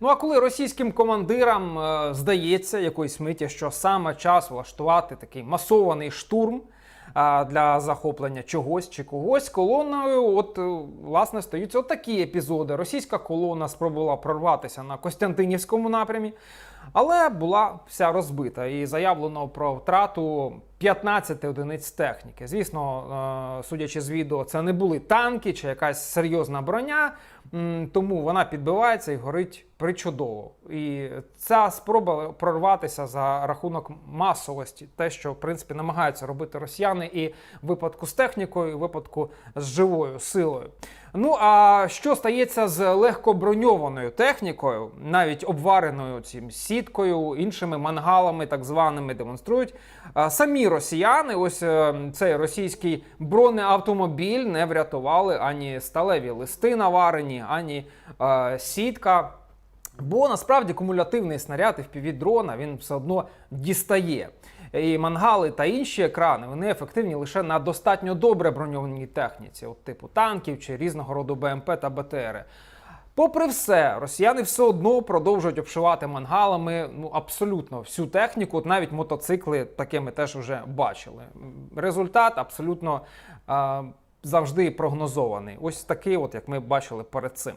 Ну а коли російським командирам е, здається якоїсь миті, що саме час влаштувати такий масований штурм для захоплення чогось чи когось, колоною, от е, власне стаються от такі епізоди. Російська колона спробувала прорватися на Костянтинівському напрямі, але була вся розбита і заявлено про втрату 15 одиниць техніки. Звісно, е, судячи з відео, це не були танки чи якась серйозна броня, тому вона підбивається і горить причудово. І ця спроба прорватися за рахунок масовості, те, що в принципі намагаються робити росіяни, і випадку з технікою, і випадку з живою силою. Ну а що стається з легкоброньованою технікою, навіть обвареною цим сіткою, іншими мангалами, так званими, демонструють самі росіяни. Ось е, цей російський бронеавтомобіль не врятували ані сталеві листи наварені, ані е, сітка. Бо насправді кумулятивний снаряд FPV-дрона він все одно дістає. І мангали та інші екрани вони ефективні лише на достатньо добре броньованій техніці, от типу танків чи різного роду БМП та БТРи. Попри все, росіяни все одно продовжують обшивати мангалами ну абсолютно всю техніку, от навіть мотоцикли таке ми теж вже бачили. Результат абсолютно е, завжди прогнозований. Ось такий, от як ми бачили перед цим.